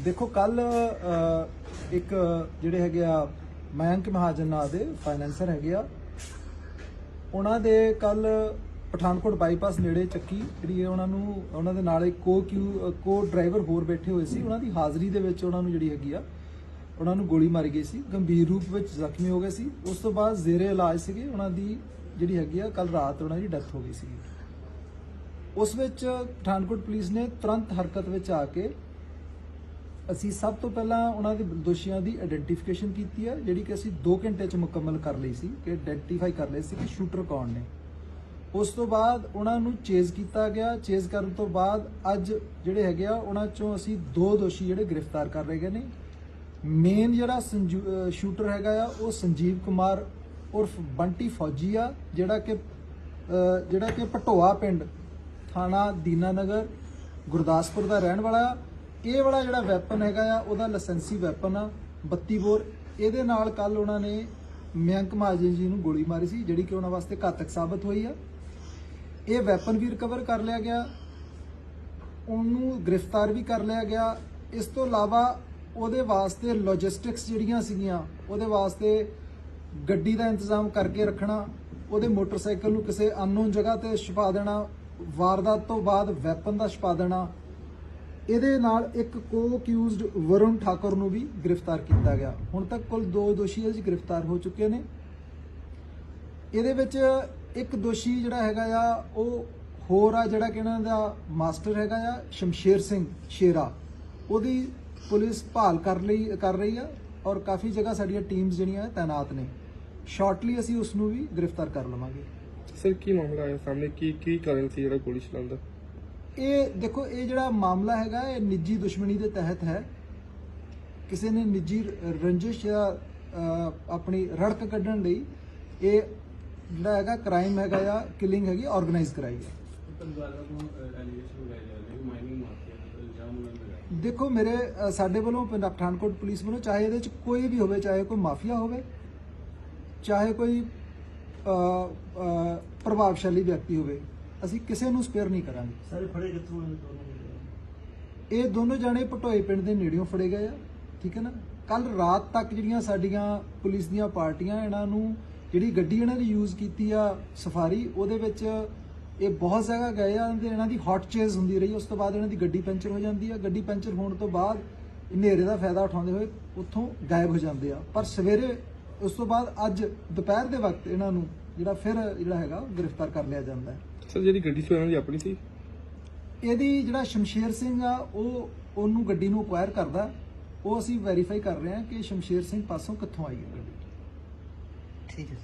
ਦੇਖੋ ਕੱਲ ਇੱਕ, ਜਿਹੜੇ ਹੈਗੇ ਆ ਮਯੰਕ ਮਹਾਜਨ ਨਾਂ ਦੇ ਫਾਈਨੈਂਸਰ ਹੈਗੇ ਆ, ਉਹਨਾਂ ਦੇ ਕੱਲ ਪਠਾਨਕੋਟ ਬਾਈਪਾਸ ਨੇੜੇ ਚੱਕੀ, ਜਿਹੜੀ ਉਹਨਾਂ ਨੂੰ, ਉਹਨਾਂ ਦੇ ਨਾਲ ਇੱਕ ਕੋ ਕਿਊ, ਕੋ ਡਰਾਈਵਰ ਹੋਰ ਬੈਠੇ ਹੋਏ ਸੀ, ਉਹਨਾਂ ਦੀ ਹਾਜ਼ਰੀ ਦੇ ਵਿੱਚ ਉਹਨਾਂ ਨੂੰ ਜਿਹੜੀ ਹੈਗੀ ਆ, ਉਹਨਾਂ ਨੂੰ ਗੋਲੀ ਮਾਰੀ ਗਈ ਸੀ, ਗੰਭੀਰ ਰੂਪ ਵਿੱਚ ਜ਼ਖਮੀ ਹੋ ਗਏ ਸੀ। ਉਸ ਤੋਂ ਬਾਅਦ ਜ਼ੇਰੇ ਇਲਾਜ ਸੀਗੇ, ਉਹਨਾਂ ਦੀ ਜਿਹੜੀ ਹੈਗੀ ਆ ਕੱਲ ਰਾਤ ਉਹਨਾਂ ਦੀ ਡੈਥ ਹੋ ਗਈ ਸੀ ਉਸ ਵਿੱਚ ਪਠਾਨਕੋਟ ਪੁਲਿਸ ਨੇ ਤੁਰੰਤ ਹਰਕਤ ਵਿੱਚ ਆ ਕੇ ਅਸੀਂ ਸਭ ਤੋਂ ਪਹਿਲਾਂ ਉਹਨਾਂ ਦੇ ਦੋਸ਼ੀਆਂ ਦੀ ਆਇਡੈਂਟੀਫਿਕੇਸ਼ਨ ਕੀਤੀ ਹੈ, ਜਿਹੜੀ ਕਿ ਅਸੀਂ 2 ਘੰਟੇ ਚ ਮੁਕੰਮਲ ਕਰ ਲਈ ਸੀ, ਕਿ ਆਇਡੈਂਟੀਫਾਈ ਕਰ ਲਏ ਸੀ ਕਿ ਸ਼ੂਟਰ ਕੌਣ ਨੇ। ਉਸ ਤੋਂ ਬਾਅਦ ਉਹਨਾਂ ਨੂੰ ਚੇਜ਼ ਕੀਤਾ ਗਿਆ। ਚੇਜ਼ ਕਰਨ ਤੋਂ ਬਾਅਦ ਅੱਜ ਜਿਹੜੇ ਹੈਗੇ ਆ, ਉਹਨਾਂ ਚੋਂ ਅਸੀਂ ਦੋ ਦੋਸ਼ੀ ਜਿਹੜੇ ਗ੍ਰਿਫਤਾਰ ਕਰ ਲਏ ਗਏ ਨੇ। ਮੇਨ ਜਿਹੜਾ ਸੰਜੂ- ਸ਼ੂਟਰ ਹੈਗਾ ਆ, ਉਹ ਸੰਜੀਵ ਕੁਮਾਰ ਉਰਫ ਬੰਟੀ ਫੌਜੀ ਆ, ਜਿਹੜਾ ਕਿ ਜਿਹੜਾ ਕਿ ਪਟੋਆ ਪਿੰਡ ਥਾਣਾ ਦੀਨਾਨਗਰ ਗੁਰਦਾਸਪੁਰ ਦਾ ਰਹਿਣ ਵਾਲਾ ਆ। ਇਹ ਵਾਲਾ ਜਿਹੜਾ ਵੈਪਨ ਹੈਗਾ ਆ, ਉਹਦਾ ਲਾਇਸੈਂਸੀ ਵੈਪਨ ਆ 32 ਬੋਰ। ਇਹਦੇ ਨਾਲ ਕੱਲ ਉਹਨਾਂ ਨੇ ਮਯੰਕ ਮਹਾਜਨ ਜੀ ਨੂੰ ਗੋਲੀ ਮਾਰੀ ਸੀ, ਜਿਹੜੀ ਕਿ ਉਹਨਾਂ ਵਾਸਤੇ ਘਾਤਕ ਸਾਬਤ ਹੋਈ ਆ। ਇਹ ਵੈਪਨ ਵੀ ਰਿਕਵਰ ਕਰ ਲਿਆ ਗਿਆ। ਉਹਨੂੰ ਗ੍ਰਿਫਤਾਰ ਵੀ ਕਰ ਲਿਆ ਗਿਆ। ਇਸ ਤੋਂ ਇਲਾਵਾ ਉਹਦੇ ਵਾਸਤੇ ਲੌਜਿਸਟਿਕਸ ਜਿਹੜੀਆਂ ਸੀਗੀਆਂ, ਉਹਦੇ ਵਾਸਤੇ ਗੱਡੀ ਦਾ ਇੰਤਜ਼ਾਮ ਕਰਕੇ ਰੱਖਣਾ, ਉਹਦੇ ਮੋਟਰਸਾਈਕਲ ਨੂੰ ਕਿਸੇ ਅਨਨੋਨ ਜਗ੍ਹਾ ਤੇ ਛੁਪਾ ਦੇਣਾ, ਵਾਰਦਾਤ ਤੋਂ ਬਾਅਦ ਵੈਪਨ ਦਾ ਛਪਾ ਦੇਣਾ ਇਹਦੇ ਨਾਲ ਇੱਕ ਕੋ ਅਕਿਊਜ਼ਡ ਵਰੁਣ ਠਾਕੁਰ ਨੂੰ ਵੀ ਗ੍ਰਿਫਤਾਰ ਕੀਤਾ ਗਿਆ। ਹੁਣ ਤੱਕ ਕੁੱਲ ਦੋ ਦੋਸ਼ੀ ਇਹ 'ਚ ਗ੍ਰਿਫਤਾਰ ਹੋ ਚੁੱਕੇ ਨੇ। ਇਹਦੇ ਵਿੱਚ ਇੱਕ ਦੋਸ਼ੀ ਜਿਹੜਾ ਹੈਗਾ ਆ, ਉਹ ਹੋਰ ਆ ਜਿਹੜਾ ਕਿ ਇਹਨਾਂ ਦਾ ਮਾਸਟਰ ਹੈਗਾ ਆ, ਸ਼ਮਸ਼ੇਰ ਸਿੰਘ ਸ਼ੇਰਾ। ਉਹਦੀ ਪੁਲਿਸ ਭਾਲ ਕਰ ਲਈ, ਕਰ ਰਹੀ ਆ ਔਰ ਕਾਫੀ ਜਗ੍ਹਾ ਸਾਡੀਆਂ ਟੀਮਸ ਜਿਹੜੀਆਂ ਤਾਇਨਾਤ ਨੇ। ਸ਼ਾਰਟਲੀ ਅਸੀਂ ਉਸ ਨੂੰ ਵੀ ਗ੍ਰਿਫਤਾਰ ਕਰ ਲਵਾਂਗੇ। ਸਰ, ਕੀ ਮਾਮਲਾ ਆਇਆ ਸਾਹਮਣੇ? ਕੀ ਕੀ ਕਾਰਨ ਸੀ ਜਿਹੜਾ ਗੋਲੀ ਚਲਾਉਣ ਇਹ ਦੇਖੋ, ਇਹ ਜਿਹੜਾ ਮਾਮਲਾ ਹੈਗਾ, ਇਹ ਨਿੱਜੀ ਦੁਸ਼ਮਣੀ ਦੇ ਤਹਿਤ ਹੈ। ਕਿਸੇ ਨੇ ਨਿੱਜੀ ਰੰਜਿਸ਼ ਜਾਂ ਆਪਣੀ ਰੜਕ ਕੱਢਣ ਲਈ ਇਹ ਜਿਹੜਾ ਹੈਗਾ ਕ੍ਰਾਈਮ ਹੈਗਾ ਜਾਂ ਕਿਲਿੰਗ ਹੈਗੀ ਆਰਗੇਨਾਈਜ਼ ਕਰਾਈ ਹੈ। ਦੇਖੋ, ਮੇਰੇ ਸਾਡੇ ਵੱਲੋਂ ਪਠਾਨਕੋਟ ਪੁਲਿਸ ਵੱਲੋਂ, ਚਾਹੇ ਇਹਦੇ ਚ ਕੋਈ ਵੀ ਹੋਵੇ, ਚਾਹੇ ਕੋਈ ਮਾਫੀਆ ਹੋਵੇ, ਚਾਹੇ ਕੋਈ ਪ੍ਰਭਾਵਸ਼ਾਲੀ ਵਿਅਕਤੀ ਹੋਵੇ ਅਸੀਂ ਕਿਸੇ ਨੂੰ ਸਪੇਅਰ ਨਹੀਂ ਕਰਾਂਗੇ। ਸਾਰੇ ਫੜੇ ਕਿੱਥੋਂ ਆਏ ਦੋਨੋਂ? ਇਹ ਦੋਨੋਂ ਜਾਣੇ ਪਟੋਏ ਪਿੰਡ ਦੇ ਨੇੜਿਓਂ ਫੜੇ ਗਏ ਆ ਠੀਕ ਹੈ ਨਾ? ਕੱਲ ਰਾਤ ਤੱਕ ਜਿਹੜੀਆਂ ਸਾਡੀਆਂ ਪੁਲਿਸ ਦੀਆਂ ਪਾਰਟੀਆਂ ਇਹਨਾਂ ਨੂੰ ਜਿਹੜੀ ਗੱਡੀ ਇਹਨਾਂ ਦੀ ਯੂਜ਼ ਕੀਤੀ ਆ ਸਫਾਰੀ ਉਹਦੇ ਵਿੱਚ ਇਹ ਬਹੁਤ ਜਗ੍ਹਾ ਗਏ ਆ ਤੇ ਇਹਨਾਂ ਦੀ ਹੌਟ ਚੇਜ਼ ਹੁੰਦੀ ਰਹੀ ਉਸ ਤੋਂ ਬਾਅਦ ਇਹਨਾਂ ਦੀ ਗੱਡੀ ਪੈਂਚਰ ਹੋ ਜਾਂਦੀ ਆ। ਗੱਡੀ ਪੈਂਚਰ ਹੋਣ ਤੋਂ ਬਾਅਦ ਹਨੇਰੇ ਦਾ ਫਾਇਦਾ ਉਠਾਉਂਦੇ ਹੋਏ ਉੱਥੋਂ ਗਾਇਬ ਹੋ ਜਾਂਦੇ ਆ। ਪਰ ਸਵੇਰੇ ਉਸ ਤੋਂ ਬਾਅਦ ਅੱਜ ਦੁਪਹਿਰ ਦੇ ਵਕਤ ਇਹਨਾਂ ਨੂੰ ਜਿਹੜਾ ਫਿਰ ਜਿਹੜਾ ਹੈਗਾ ਗ੍ਰਿਫਤਾਰ ਕਰ ਲਿਆ ਜਾਂਦਾ ਹੈ। ਸਰ ਜਿਹੜੀ ਗੱਡੀ ਸੀ ਉਹਨਾਂ ਦੀ ਆਪਣੀ ਸੀ? ਇਹਦੀ ਜਿਹੜਾ ਸ਼ਮਸ਼ੇਰ ਸਿੰਘ ਆ ਉਹ ਉਹਨੂੰ ਗੱਡੀ ਨੂੰ ਅਕਵਾਇਰ ਕਰਦਾ ਉਹ ਅਸੀਂ ਵੈਰੀਫਾਈ ਕਰ ਰਹੇ ਹਾਂ ਕਿ ਸ਼ਮਸ਼ੇਰ ਸਿੰਘ ਪਾਸੋਂ ਕਿੱਥੋਂ ਆਈ ਹੈ ਗੱਡੀ। ਠੀਕ ਹੈ